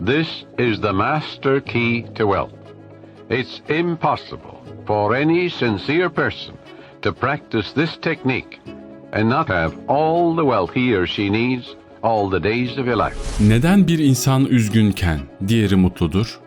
This is the master key to wealth. It's impossible for any sincere person to practice this technique and not have all the wealth he or she needs all the days of your life. Neden bir insan üzgünken diğeri mutludur?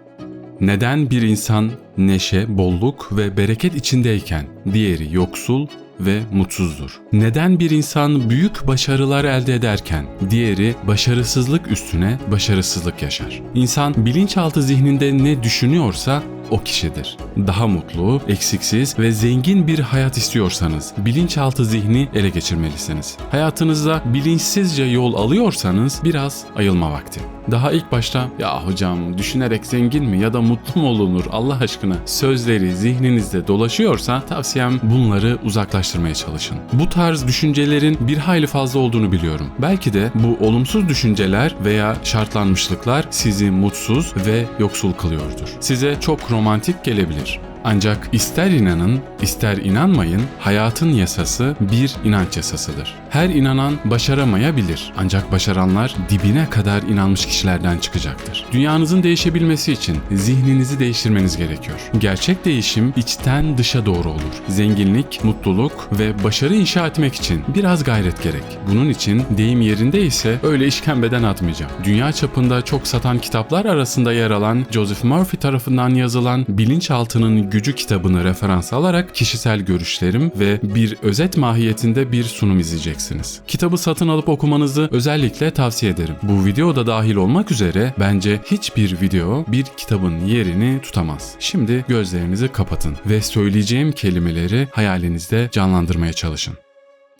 Neden bir insan neşe, bolluk ve bereket içindeyken diğeri yoksul ve mutsuzdur? Neden bir insan büyük başarılar elde ederken diğeri başarısızlık üstüne başarısızlık yaşar? İnsan bilinçaltı zihninde ne düşünüyorsa o kişidir. Daha mutlu, eksiksiz ve zengin bir hayat istiyorsanız bilinçaltı zihni ele geçirmelisiniz. Hayatınızda bilinçsizce yol alıyorsanız biraz ayılma vakti. Daha ilk başta ya hocam düşünerek zengin mi ya da mutlu mu olunur Allah aşkına sözleri zihninizde dolaşıyorsa tavsiyem bunları uzaklaştırmaya çalışın. Bu tarz düşüncelerin bir hayli fazla olduğunu biliyorum. Belki de bu olumsuz düşünceler veya şartlanmışlıklar sizi mutsuz ve yoksul kılıyordur. Size çok romantik gelebilir. Ancak ister inanın, ister inanmayın, hayatın yasası bir inanç yasasıdır. Her inanan başaramayabilir. Ancak başaranlar dibine kadar inanmış kişilerden çıkacaktır. Dünyanızın değişebilmesi için zihninizi değiştirmeniz gerekiyor. Gerçek değişim içten dışa doğru olur. Zenginlik, mutluluk ve başarı inşa etmek için biraz gayret gerek. Bunun için deyim yerinde ise öyle işkembeden atmayacağım. Dünya çapında çok satan kitaplar arasında yer alan Joseph Murphy tarafından yazılan Bilinçaltının Gücü kitabını referans alarak kişisel görüşlerim ve bir özet mahiyetinde bir sunum izleyeceksiniz. Kitabı satın alıp okumanızı özellikle tavsiye ederim. Bu video da dahil olmak üzere bence hiçbir video bir kitabın yerini tutamaz. Şimdi gözlerinizi kapatın ve söyleyeceğim kelimeleri hayalinizde canlandırmaya çalışın.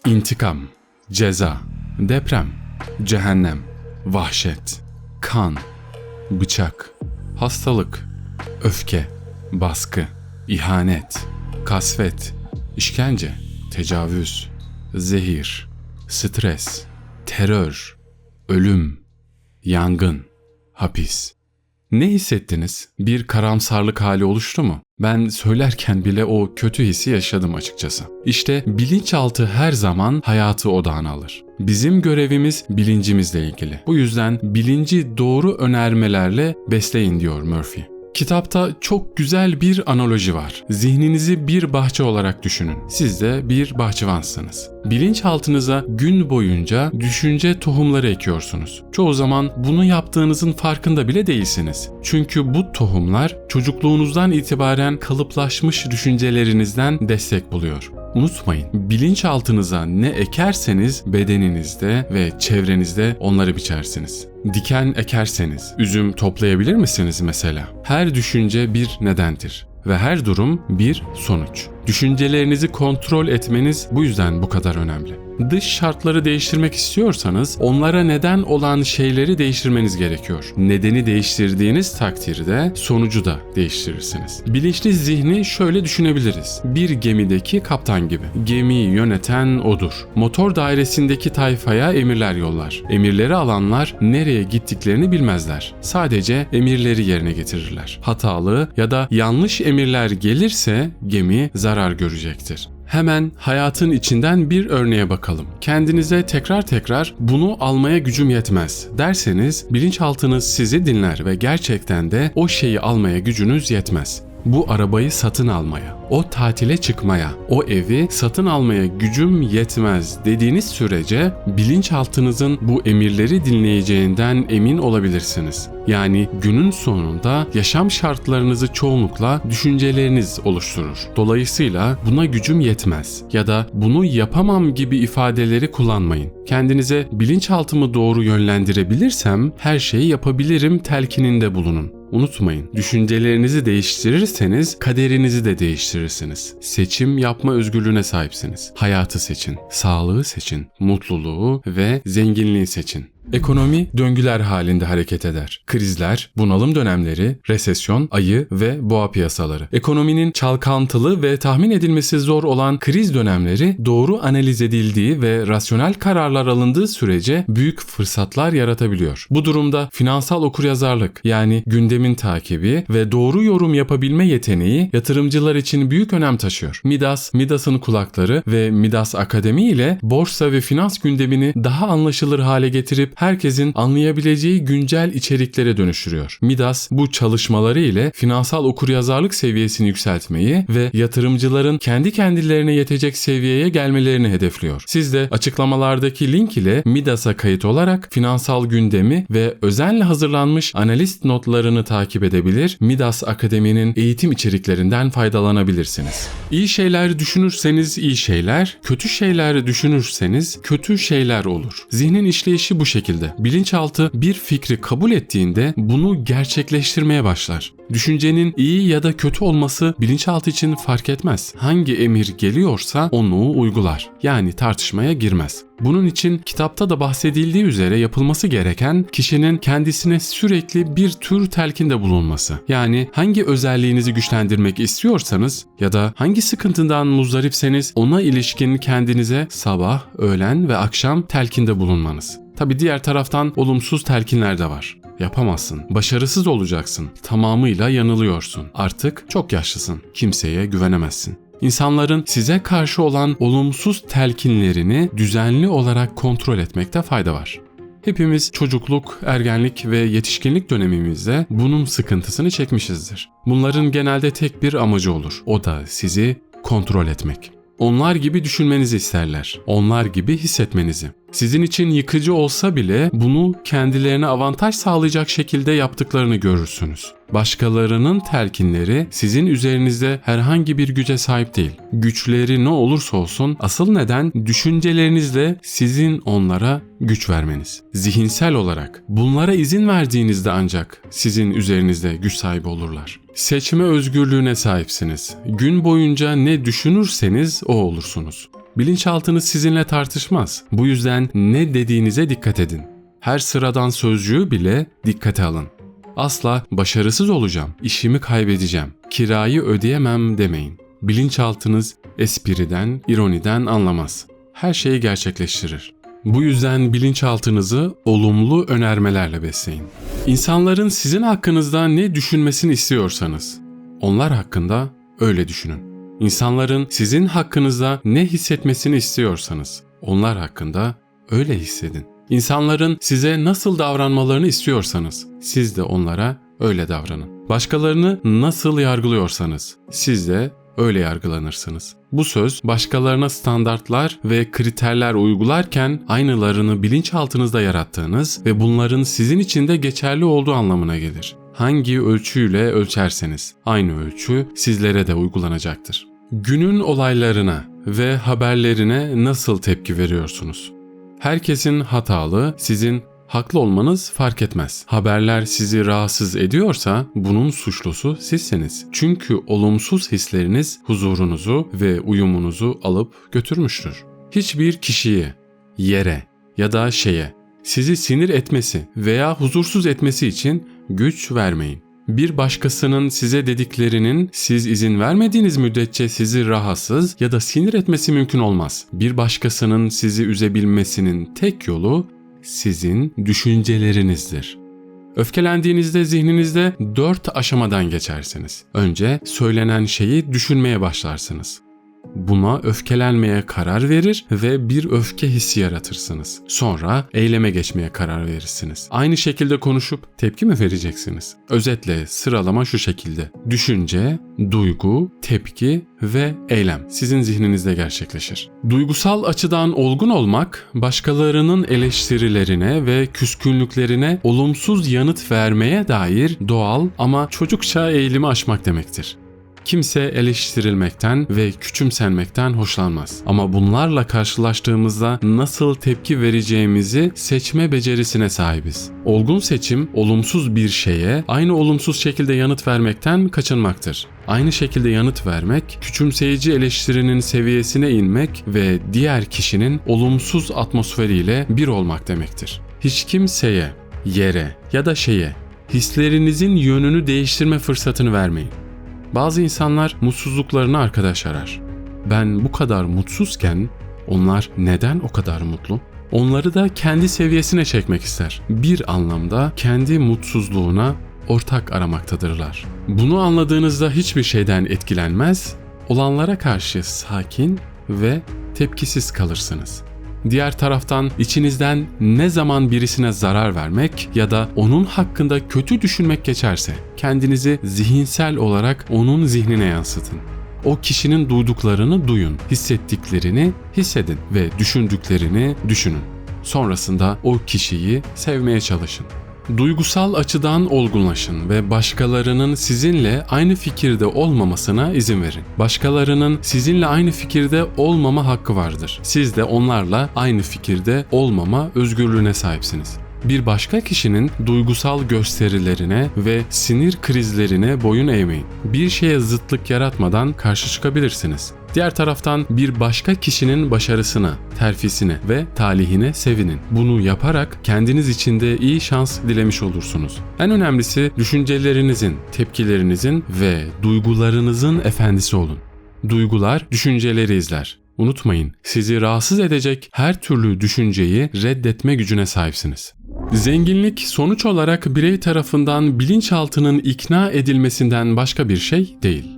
İntikam, ceza, deprem, cehennem, vahşet, kan, bıçak, hastalık, öfke, baskı, ihanet, kasvet, işkence, tecavüz, zehir, stres, terör, ölüm, yangın, hapis. Ne hissettiniz? Bir karamsarlık hali oluştu mu? Ben söylerken bile o kötü hissi yaşadım açıkçası. İşte bilinçaltı her zaman hayatı odağına alır. Bizim görevimiz bilincimizle ilgili. Bu yüzden bilinci doğru önermelerle besleyin diyor Murphy. Kitapta çok güzel bir analoji var. Zihninizi bir bahçe olarak düşünün. Siz de bir bahçıvansınız. Bilinçaltınıza gün boyunca düşünce tohumları ekiyorsunuz. Çoğu zaman bunu yaptığınızın farkında bile değilsiniz. Çünkü bu tohumlar çocukluğunuzdan itibaren kalıplaşmış düşüncelerinizden destek buluyor. Unutmayın, bilinçaltınıza ne ekerseniz bedeninizde ve çevrenizde onları biçersiniz. Diken ekerseniz üzüm toplayabilir misiniz mesela? Her düşünce bir nedendir ve her durum bir sonuç. Düşüncelerinizi kontrol etmeniz bu yüzden bu kadar önemli. Dış şartları değiştirmek istiyorsanız onlara neden olan şeyleri değiştirmeniz gerekiyor. Nedeni değiştirdiğiniz takdirde sonucu da değiştirirsiniz. Bilinçli zihni şöyle düşünebiliriz. Bir gemideki kaptan gibi. Gemiyi yöneten odur. Motor dairesindeki tayfaya emirler yollar. Emirleri alanlar nereye gittiklerini bilmezler. Sadece emirleri yerine getirirler. Hatalı ya da yanlış emirler gelirse gemi zarar görecektir. Hemen hayatın içinden bir örneğe bakalım. Kendinize tekrar tekrar bunu almaya gücüm yetmez derseniz bilinçaltınız sizi dinler ve gerçekten de o şeyi almaya gücünüz yetmez. Bu arabayı satın almaya, o tatile çıkmaya, o evi satın almaya gücüm yetmez dediğiniz sürece bilinçaltınızın bu emirleri dinleyeceğinden emin olabilirsiniz. Yani günün sonunda yaşam şartlarınızı çoğunlukla düşünceleriniz oluşturur. Dolayısıyla buna gücüm yetmez ya da bunu yapamam gibi ifadeleri kullanmayın. Kendinize bilinçaltımı doğru yönlendirebilirsem her şeyi yapabilirim telkininde bulunun. Unutmayın, düşüncelerinizi değiştirirseniz kaderinizi de değiştirirsiniz. Seçim yapma özgürlüğüne sahipsiniz. Hayatı seçin, sağlığı seçin, mutluluğu ve zenginliği seçin. Ekonomi döngüler halinde hareket eder. Krizler, bunalım dönemleri, resesyon, ayı ve boğa piyasaları. Ekonominin çalkantılı ve tahmin edilmesi zor olan kriz dönemleri doğru analiz edildiği ve rasyonel kararlar alındığı sürece büyük fırsatlar yaratabiliyor. Bu durumda finansal okuryazarlık yani gündemin takibi ve doğru yorum yapabilme yeteneği yatırımcılar için büyük önem taşıyor. Midas, Midas'ın kulakları ve Midas Akademi ile borsa ve finans gündemini daha anlaşılır hale getirip herkesin anlayabileceği güncel içeriklere dönüştürüyor. Midas bu çalışmaları ile finansal okuryazarlık seviyesini yükseltmeyi ve yatırımcıların kendi kendilerine yetecek seviyeye gelmelerini hedefliyor. Siz de açıklamalardaki link ile Midas'a kayıt olarak finansal gündemi ve özenle hazırlanmış analist notlarını takip edebilir, Midas Akademi'nin eğitim içeriklerinden faydalanabilirsiniz. İyi şeyler düşünürseniz iyi şeyler, kötü şeyler düşünürseniz kötü şeyler olur. Zihnin işleyişi bu şekilde. Bilinçaltı bir fikri kabul ettiğinde bunu gerçekleştirmeye başlar. Düşüncenin iyi ya da kötü olması bilinçaltı için fark etmez. Hangi emir geliyorsa onu uygular. Yani tartışmaya girmez. Bunun için kitapta da bahsedildiği üzere yapılması gereken kişinin kendisine sürekli bir tür telkinde bulunması. Yani hangi özelliğinizi güçlendirmek istiyorsanız ya da hangi sıkıntından muzdaripseniz ona ilişkin kendinize sabah, öğlen ve akşam telkinde bulunmanız. Tabi diğer taraftan olumsuz telkinler de var. Yapamazsın. Başarısız olacaksın. Tamamıyla yanılıyorsun. Artık çok yaşlısın. Kimseye güvenemezsin. İnsanların size karşı olan olumsuz telkinlerini düzenli olarak kontrol etmekte fayda var. Hepimiz çocukluk, ergenlik ve yetişkinlik dönemimizde bunun sıkıntısını çekmişizdir. Bunların genelde tek bir amacı olur. O da sizi kontrol etmek. Onlar gibi düşünmenizi isterler. Onlar gibi hissetmenizi. Sizin için yıkıcı olsa bile bunu kendilerine avantaj sağlayacak şekilde yaptıklarını görürsünüz. Başkalarının telkinleri sizin üzerinizde herhangi bir güce sahip değil. Güçleri ne olursa olsun asıl neden düşüncelerinizle sizin onlara güç vermeniz. Zihinsel olarak bunlara izin verdiğinizde ancak sizin üzerinizde güç sahibi olurlar. Seçme özgürlüğüne sahipsiniz. Gün boyunca ne düşünürseniz o olursunuz. Bilinçaltınız sizinle tartışmaz. Bu yüzden ne dediğinize dikkat edin. Her sıradan sözcüğü bile dikkate alın. Asla başarısız olacağım, işimi kaybedeceğim, kirayı ödeyemem demeyin. Bilinçaltınız espriden, ironiden anlamaz. Her şeyi gerçekleştirir. Bu yüzden bilinçaltınızı olumlu önermelerle besleyin. İnsanların sizin hakkınızda ne düşünmesini istiyorsanız, onlar hakkında öyle düşünün. İnsanların sizin hakkınızda ne hissetmesini istiyorsanız, onlar hakkında öyle hissedin. İnsanların size nasıl davranmalarını istiyorsanız, siz de onlara öyle davranın. Başkalarını nasıl yargılıyorsanız, siz de öyle yargılanırsınız. Bu söz başkalarına standartlar ve kriterler uygularken aynılarını bilinçaltınızda yarattığınız ve bunların sizin için de geçerli olduğu anlamına gelir. Hangi ölçüyle ölçerseniz aynı ölçü sizlere de uygulanacaktır. Günün olaylarına ve haberlerine nasıl tepki veriyorsunuz? Herkesin hatalı, sizin haklı olmanız fark etmez. Haberler sizi rahatsız ediyorsa bunun suçlusu sizsiniz. Çünkü olumsuz hisleriniz huzurunuzu ve uyumunuzu alıp götürmüştür. Hiçbir kişiye, yere ya da şeye sizi sinir etmesi veya huzursuz etmesi için güç vermeyin. Bir başkasının size dediklerinin siz izin vermediğiniz müddetçe sizi rahatsız ya da sinir etmesi mümkün olmaz. Bir başkasının sizi üzebilmesinin tek yolu sizin düşüncelerinizdir. Öfkelendiğinizde zihninizde dört aşamadan geçersiniz. Önce söylenen şeyi düşünmeye başlarsınız. Buna öfkelenmeye karar verir ve bir öfke hissi yaratırsınız. Sonra eyleme geçmeye karar verirsiniz. Aynı şekilde konuşup tepki mi vereceksiniz? Özetle sıralama şu şekilde. Düşünce, duygu, tepki ve eylem sizin zihninizde gerçekleşir. Duygusal açıdan olgun olmak, başkalarının eleştirilerine ve küskünlüklerine olumsuz yanıt vermeye dair doğal ama çocukça eğilimi aşmak demektir. Kimse eleştirilmekten ve küçümsenmekten hoşlanmaz. Ama bunlarla karşılaştığımızda nasıl tepki vereceğimizi seçme becerisine sahibiz. Olgun seçim olumsuz bir şeye aynı olumsuz şekilde yanıt vermekten kaçınmaktır. Aynı şekilde yanıt vermek, küçümseyici eleştirinin seviyesine inmek ve diğer kişinin olumsuz atmosferiyle bir olmak demektir. Hiç kimseye, yere ya da şeye hislerinizin yönünü değiştirme fırsatını vermeyin. Bazı insanlar mutsuzluklarını arkadaş arar. Ben bu kadar mutsuzken onlar neden o kadar mutlu? Onları da kendi seviyesine çekmek ister. Bir anlamda kendi mutsuzluğuna ortak aramaktadırlar. Bunu anladığınızda hiçbir şeyden etkilenmez, olanlara karşı sakin ve tepkisiz kalırsınız. Diğer taraftan içinizden ne zaman birisine zarar vermek ya da onun hakkında kötü düşünmek geçerse kendinizi zihinsel olarak onun zihnine yansıtın. O kişinin duyduklarını duyun, hissettiklerini hissedin ve düşündüklerini düşünün. Sonrasında o kişiyi sevmeye çalışın. Duygusal açıdan olgunlaşın ve başkalarının sizinle aynı fikirde olmamasına izin verin. Başkalarının sizinle aynı fikirde olmama hakkı vardır. Siz de onlarla aynı fikirde olmama özgürlüğüne sahipsiniz bir başka kişinin duygusal gösterilerine ve sinir krizlerine boyun eğmeyin. Bir şeye zıtlık yaratmadan karşı çıkabilirsiniz. Diğer taraftan bir başka kişinin başarısına, terfisine ve talihine sevinin. Bunu yaparak kendiniz için de iyi şans dilemiş olursunuz. En önemlisi düşüncelerinizin, tepkilerinizin ve duygularınızın efendisi olun. Duygular düşünceleri izler. Unutmayın, sizi rahatsız edecek her türlü düşünceyi reddetme gücüne sahipsiniz. Zenginlik sonuç olarak birey tarafından bilinçaltının ikna edilmesinden başka bir şey değil.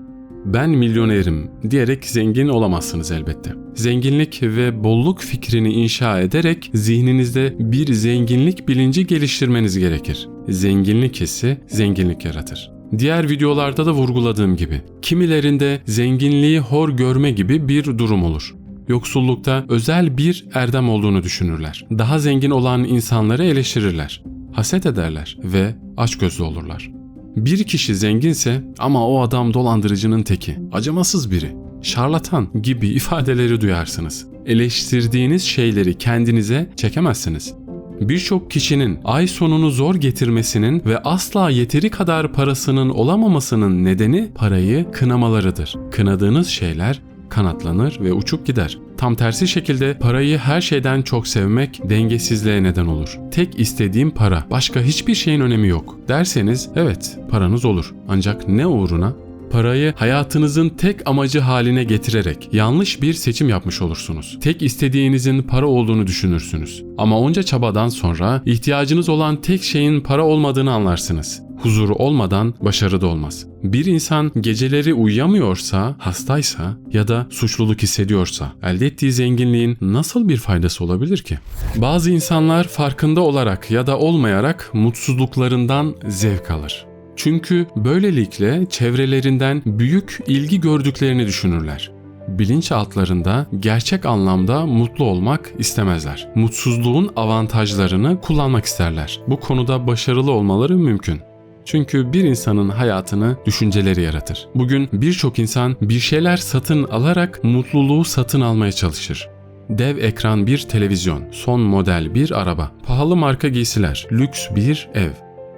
Ben milyonerim diyerek zengin olamazsınız elbette. Zenginlik ve bolluk fikrini inşa ederek zihninizde bir zenginlik bilinci geliştirmeniz gerekir. Zenginlik hissi zenginlik yaratır. Diğer videolarda da vurguladığım gibi kimilerinde zenginliği hor görme gibi bir durum olur yoksullukta özel bir erdem olduğunu düşünürler. Daha zengin olan insanları eleştirirler, haset ederler ve açgözlü olurlar. Bir kişi zenginse ama o adam dolandırıcının teki, acımasız biri, şarlatan gibi ifadeleri duyarsınız. Eleştirdiğiniz şeyleri kendinize çekemezsiniz. Birçok kişinin ay sonunu zor getirmesinin ve asla yeteri kadar parasının olamamasının nedeni parayı kınamalarıdır. Kınadığınız şeyler kanatlanır ve uçup gider. Tam tersi şekilde parayı her şeyden çok sevmek dengesizliğe neden olur. Tek istediğim para, başka hiçbir şeyin önemi yok derseniz evet paranız olur. Ancak ne uğruna? Parayı hayatınızın tek amacı haline getirerek yanlış bir seçim yapmış olursunuz. Tek istediğinizin para olduğunu düşünürsünüz. Ama onca çabadan sonra ihtiyacınız olan tek şeyin para olmadığını anlarsınız. Huzuru olmadan başarı da olmaz. Bir insan geceleri uyuyamıyorsa, hastaysa ya da suçluluk hissediyorsa elde ettiği zenginliğin nasıl bir faydası olabilir ki? Bazı insanlar farkında olarak ya da olmayarak mutsuzluklarından zevk alır. Çünkü böylelikle çevrelerinden büyük ilgi gördüklerini düşünürler. Bilinçaltlarında gerçek anlamda mutlu olmak istemezler. Mutsuzluğun avantajlarını kullanmak isterler. Bu konuda başarılı olmaları mümkün. Çünkü bir insanın hayatını düşünceleri yaratır. Bugün birçok insan bir şeyler satın alarak mutluluğu satın almaya çalışır. Dev ekran bir televizyon, son model bir araba, pahalı marka giysiler, lüks bir ev.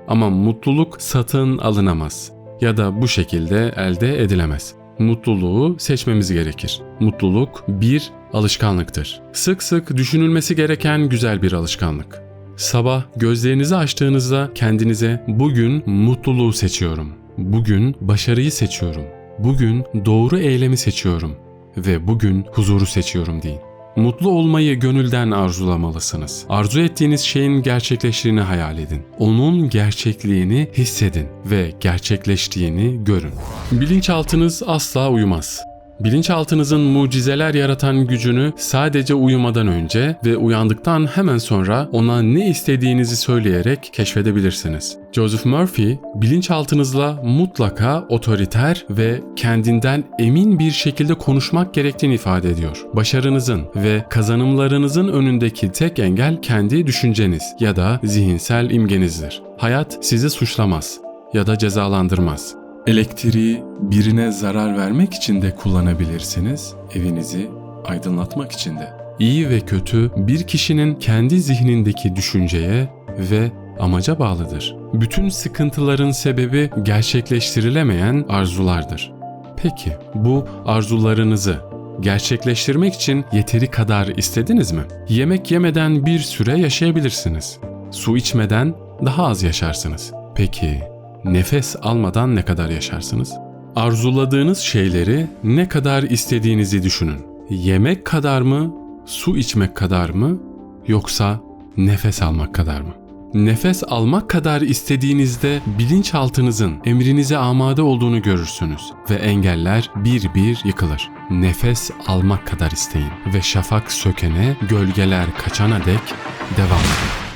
Ama mutluluk satın alınamaz ya da bu şekilde elde edilemez. Mutluluğu seçmemiz gerekir. Mutluluk bir alışkanlıktır. Sık sık düşünülmesi gereken güzel bir alışkanlık. Sabah gözlerinizi açtığınızda kendinize bugün mutluluğu seçiyorum. Bugün başarıyı seçiyorum. Bugün doğru eylemi seçiyorum ve bugün huzuru seçiyorum deyin. Mutlu olmayı gönülden arzulamalısınız. Arzu ettiğiniz şeyin gerçekleştiğini hayal edin. Onun gerçekliğini hissedin ve gerçekleştiğini görün. Bilinçaltınız asla uyumaz. Bilinçaltınızın mucizeler yaratan gücünü sadece uyumadan önce ve uyandıktan hemen sonra ona ne istediğinizi söyleyerek keşfedebilirsiniz. Joseph Murphy, bilinçaltınızla mutlaka otoriter ve kendinden emin bir şekilde konuşmak gerektiğini ifade ediyor. Başarınızın ve kazanımlarınızın önündeki tek engel kendi düşünceniz ya da zihinsel imgenizdir. Hayat sizi suçlamaz ya da cezalandırmaz. Elektriği birine zarar vermek için de kullanabilirsiniz, evinizi aydınlatmak için de. İyi ve kötü bir kişinin kendi zihnindeki düşünceye ve amaca bağlıdır. Bütün sıkıntıların sebebi gerçekleştirilemeyen arzulardır. Peki bu arzularınızı gerçekleştirmek için yeteri kadar istediniz mi? Yemek yemeden bir süre yaşayabilirsiniz. Su içmeden daha az yaşarsınız. Peki nefes almadan ne kadar yaşarsınız? Arzuladığınız şeyleri ne kadar istediğinizi düşünün. Yemek kadar mı, su içmek kadar mı yoksa nefes almak kadar mı? Nefes almak kadar istediğinizde bilinçaltınızın emrinize amade olduğunu görürsünüz ve engeller bir bir yıkılır. Nefes almak kadar isteyin ve şafak sökene, gölgeler kaçana dek devam edin.